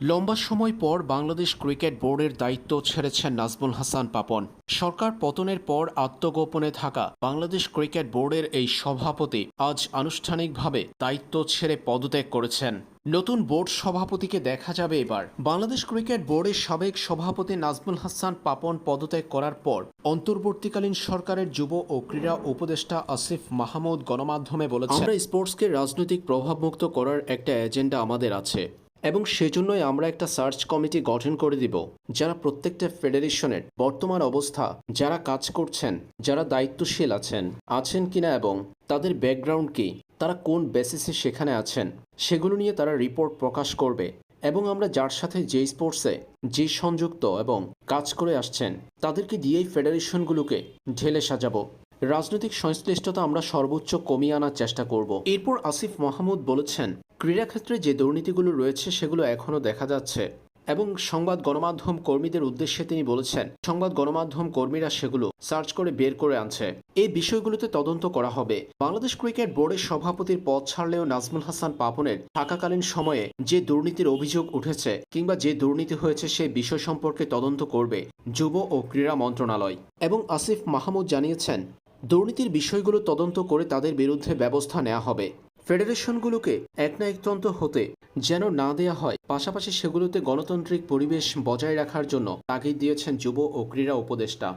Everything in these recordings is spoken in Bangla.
লম্বা সময় পর বাংলাদেশ ক্রিকেট বোর্ডের দায়িত্ব ছেড়েছেন নাজমুল হাসান পাপন। সরকার পতনের পর আত্মগোপনে থাকা বাংলাদেশ ক্রিকেট বোর্ডের এই সভাপতি আজ আনুষ্ঠানিকভাবে দায়িত্ব ছেড়ে পদত্যাগ করেছেন। নতুন বোর্ড সভাপতিকে দেখা যাবে এবার। বাংলাদেশ ক্রিকেট বোর্ডের সাবেক সভাপতি নাজমুল হাসান পাপন পদত্যাগ করার পর অন্তর্বর্তীকালীন সরকারের যুব ও ক্রীড়া উপদেষ্টা আসিফ মাহমুদ গণমাধ্যমে বলেছেন স্পোর্টসকে রাজনৈতিক প্রভাবমুক্ত করার একটা এজেন্ডা আমাদের আছে। এবং সেজন্যই আমরা একটা সার্চ কমিটি গঠন করে দিব, যারা প্রত্যেকটা ফেডারেশনের বর্তমান অবস্থা, যারা কাজ করছেন, যারা দায়িত্বশীল আছেন আছেন কিনা এবং তাদের ব্যাকগ্রাউন্ড কি, তারা কোন বেসিসে সেখানে আছেন, সেগুলো নিয়ে তারা রিপোর্ট প্রকাশ করবে এবং আমরা যার সাথে যে স্পোর্টসে, যে সংযুক্ত এবং কাজ করে আসছেন, তাদেরকে দিয়েই ফেডারেশনগুলোকে ঢেলে সাজাবো। রাজনৈতিক সংশ্লিষ্টতা আমরা সর্বোচ্চ কমিয়ে আনার চেষ্টা করব। এরপর আসিফ মাহমুদ বলেছেন ক্রীড়াক্ষেত্রে যে দুর্নীতিগুলো রয়েছে সেগুলো এখনও দেখা যাচ্ছে এবং সংবাদ গণমাধ্যম কর্মীদের উদ্দেশ্যে তিনি বলেছেন, সংবাদ গণমাধ্যম কর্মীরা সেগুলো সার্চ করে বের করে আনছে। এই বিষয়গুলোতে তদন্ত করা হবে। বাংলাদেশ ক্রিকেট বোর্ডের সভাপতির পদ ছাড়লেও নাজমুল হাসান পাপনের থাকাকালীন সময়ে যে দুর্নীতির অভিযোগ উঠেছে কিংবা যে দুর্নীতি হয়েছে সেই বিষয় সম্পর্কে তদন্ত করবে যুব ও ক্রীড়া মন্ত্রণালয়। এবং আসিফ মাহমুদ জানিয়েছেন দুর্নীতির বিষয়গুলো তদন্ত করে তাদের বিরুদ্ধে ব্যবস্থা নেওয়া হবে। ফেডারেশনগুলোকে এক না একতন্ত্র হতে যেন না দেয়া হয়, পাশাপাশি সেগুলোতে গণতান্ত্রিক পরিবেশ বজায় রাখার জন্য তাগিদ দিয়েছেন যুব ও ক্রীড়া উপদেষ্টা।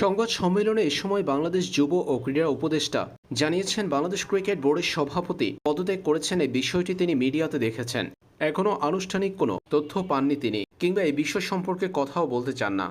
সংবাদ সম্মেলনে এ সময় বাংলাদেশ যুব ও ক্রীড়া উপদেষ্টা জানিয়েছেন, বাংলাদেশ ক্রিকেট বোর্ডের সভাপতি পদত্যাগ করেছেন এই বিষয়টি তিনি মিডিয়াতে দেখেছেন। এখনও আনুষ্ঠানিক কোনো তথ্য পাননি তিনি, কিংবা এই বিষয় সম্পর্কে কথাও বলতে চান না।